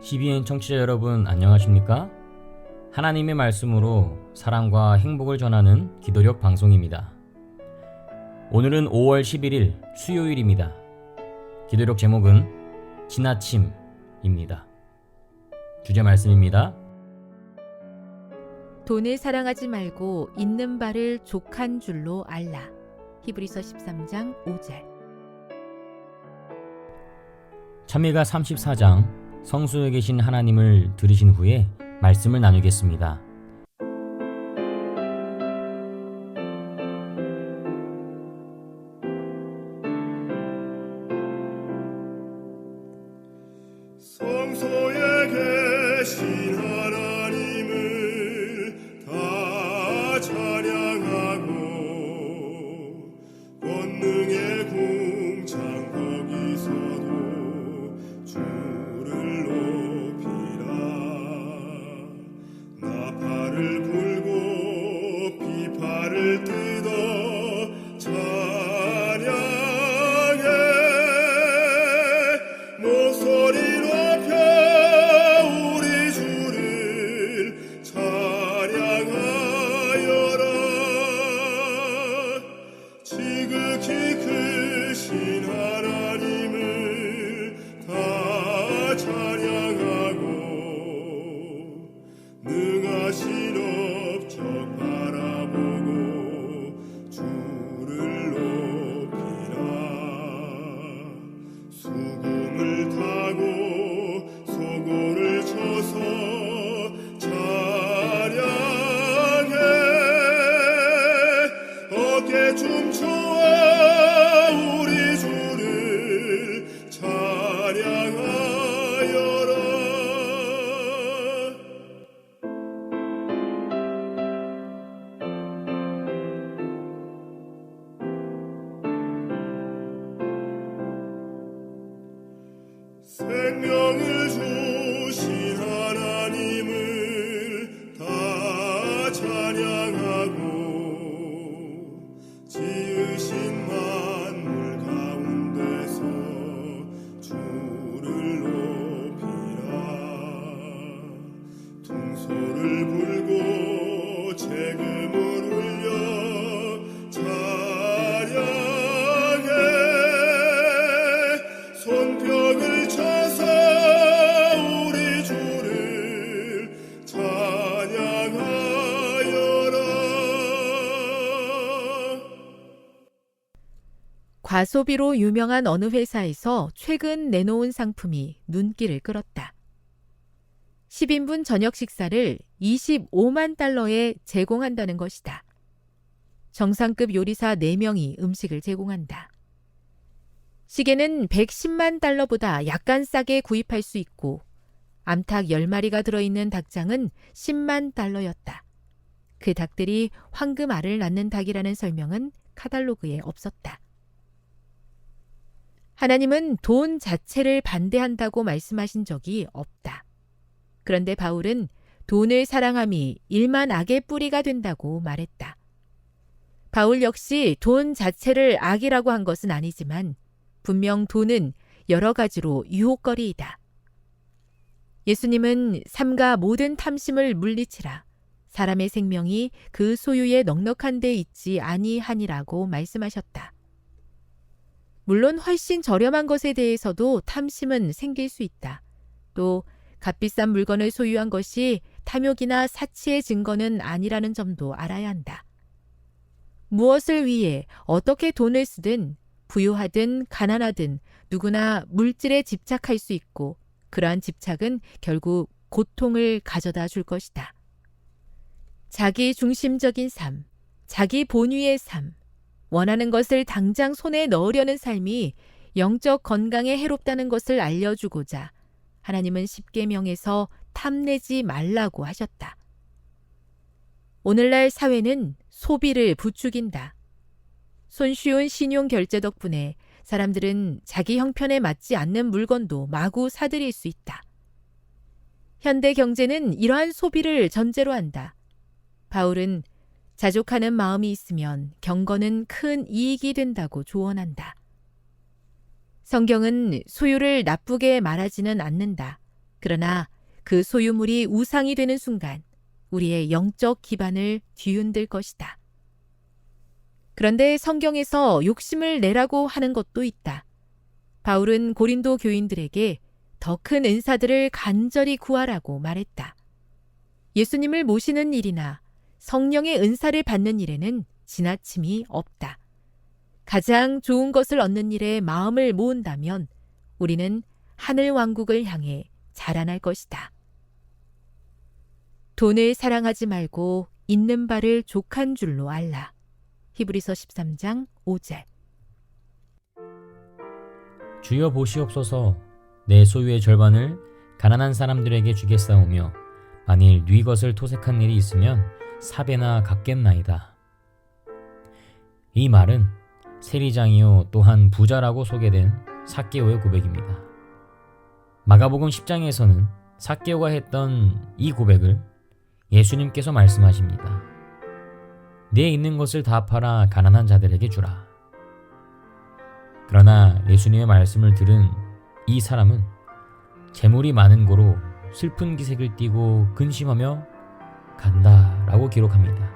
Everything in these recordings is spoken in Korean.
CBN 청취자 여러분 안녕하십니까? 하나님의 말씀으로 사랑과 행복을 전하는 기도력 방송입니다. 오늘은 5월 11일 수요일입니다. 기도력 제목은 지나침입니다. 주제 말씀입니다. 돈을 사랑하지 말고 있는 바를 족한 줄로 알라. 히브리서 13장 5절. 참미가 34장 성수에 계신 하나님을 들으신 후에 말씀을 나누겠습니다. 과소비로 유명한 어느 회사에서 최근 내놓은 상품이 눈길을 끌었다. 10인분 저녁 식사를 25만 달러에 제공한다는 것이다. 정상급 요리사 4명이 음식을 제공한다. 시계는 110만 달러보다 약간 싸게 구입할 수 있고 암탉 10마리가 들어있는 닭장은 10만 달러였다. 그 닭들이 황금 알을 낳는 닭이라는 설명은 카탈로그에 없었다. 하나님은 돈 자체를 반대한다고 말씀하신 적이 없다. 그런데 바울은 돈을 사랑함이 일만 악의 뿌리가 된다고 말했다. 바울 역시 돈 자체를 악이라고 한 것은 아니지만 분명 돈은 여러 가지로 유혹거리이다. 예수님은 삼가 모든 탐심을 물리치라. 사람의 생명이 그 소유에 넉넉한 데 있지 아니하니라고 말씀하셨다. 물론 훨씬 저렴한 것에 대해서도 탐심은 생길 수 있다. 또 값비싼 물건을 소유한 것이 탐욕이나 사치의 증거는 아니라는 점도 알아야 한다. 무엇을 위해 어떻게 돈을 쓰든 부유하든 가난하든 누구나 물질에 집착할 수 있고 그러한 집착은 결국 고통을 가져다 줄 것이다. 자기 중심적인 삶, 자기 본위의 삶, 원하는 것을 당장 손에 넣으려는 삶이 영적 건강에 해롭다는 것을 알려주고자 하나님은 십계명에서 탐내지 말라고 하셨다. 오늘날 사회는 소비를 부추긴다. 손쉬운 신용 결제 덕분에 사람들은 자기 형편에 맞지 않는 물건도 마구 사들일 수 있다. 현대 경제는 이러한 소비를 전제로 한다. 바울은 자족하는 마음이 있으면 경건은 큰 이익이 된다고 조언한다. 성경은 소유를 나쁘게 말하지는 않는다. 그러나 그 소유물이 우상이 되는 순간 우리의 영적 기반을 뒤흔들 것이다. 그런데 성경에서 욕심을 내라고 하는 것도 있다. 바울은 고린도 교인들에게 더 큰 은사들을 간절히 구하라고 말했다. 예수님을 모시는 일이나 성령의 은사를 받는 일에는 지나침이 없다. 가장 좋은 것을 얻는 일에 마음을 모은다면 우리는 하늘 왕국을 향해 자라날 것이다. 돈을 사랑하지 말고 있는 바를 족한 줄로 알라. 히브리서 13장 5절. 주여 보시옵소서 내 소유의 절반을 가난한 사람들에게 주겠사오며 만일 네 것을 토색한 일이 있으면 사배나 갚겠나이다. 이 말은 세리장이요 또한 부자라고 소개된 사개오의 고백입니다. 마가복음 10장에서는 사개오가 했던 이 고백을 예수님께서 말씀하십니다. 내 있는 것을 다 팔아 가난한 자들에게 주라. 그러나 예수님의 말씀을 들은 이 사람은 재물이 많은 고로 슬픈 기색을 띠고 근심하며 간다 라고 기록합니다.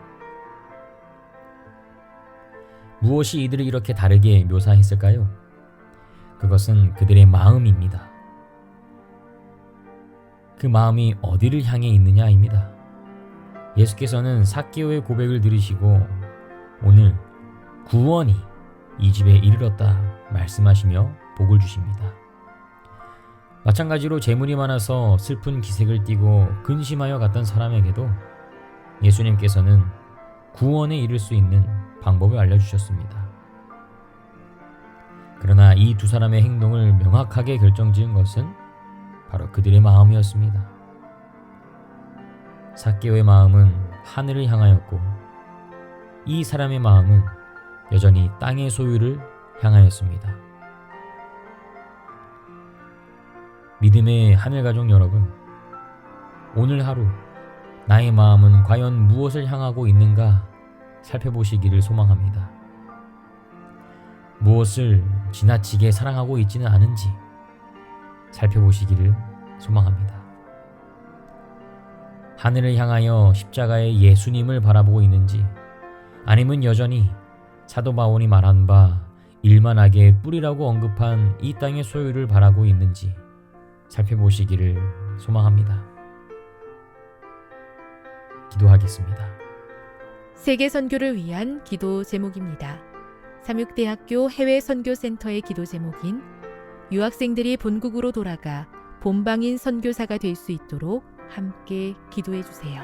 무엇이 이들을 이렇게 다르게 묘사했을까요? 그것은 그들의 마음입니다. 그 마음이 어디를 향해 있느냐입니다. 예수께서는 사개오의 고백을 들으시고 오늘 구원이 이 집에 이르렀다 말씀하시며 복을 주십니다. 마찬가지로 재물이 많아서 슬픈 기색을 띠고 근심하여 갔던 사람에게도 예수님께서는 구원에 이를 수 있는 방법을 알려주셨습니다. 그러나 이 두 사람의 행동을 명확하게 결정 지은 것은 바로 그들의 마음이었습니다. 사개오의 마음은 하늘을 향하였고 이 사람의 마음은 여전히 땅의 소유를 향하였습니다. 믿음의 하늘 가족 여러분, 오늘 하루 나의 마음은 과연 무엇을 향하고 있는가 살펴보시기를 소망합니다. 무엇을 지나치게 사랑하고 있지는 않은지 살펴보시기를 소망합니다. 하늘을 향하여 십자가의 예수님을 바라보고 있는지 아니면 여전히 사도 바울이 말한 바 일만하게 뿌리라고 언급한 이 땅의 소유를 바라고 있는지 살펴보시기를 소망합니다. 기도하겠습니다. 세계 선교를 위한 기도 제목입니다. 삼육대학교 해외 선교센터의 기도 제목인 유학생들이 본국으로 돌아가 본방인 선교사가 될 수 있도록 함께 기도해 주세요.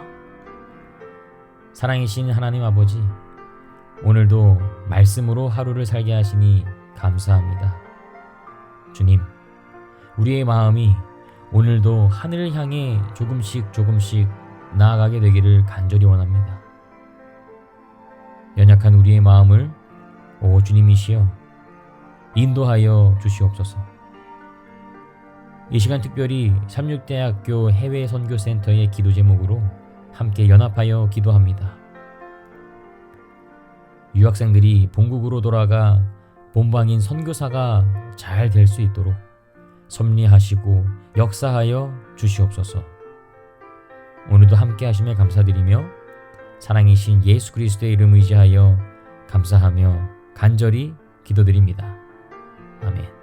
사랑이신 하나님 아버지, 오늘도 말씀으로 하루를 살게 하시니 감사합니다. 주님, 우리의 마음이 오늘도 하늘을 향해 조금씩 조금씩 나아가게 되기를 간절히 원합니다. 연약한 우리의 마음을 오 주님이시여 인도하여 주시옵소서. 이 시간 특별히 삼육대학교 해외 선교 센터의 기도 제목으로 함께 연합하여 기도합니다. 유학생들이 본국으로 돌아가 본방인 선교사가 잘 될 수 있도록 섭리하시고 역사하여 주시옵소서. 오늘도 함께 하심에 감사드리며 사랑이신 예수 그리스도의 이름 의지하여 감사하며 간절히 기도드립니다. 아멘.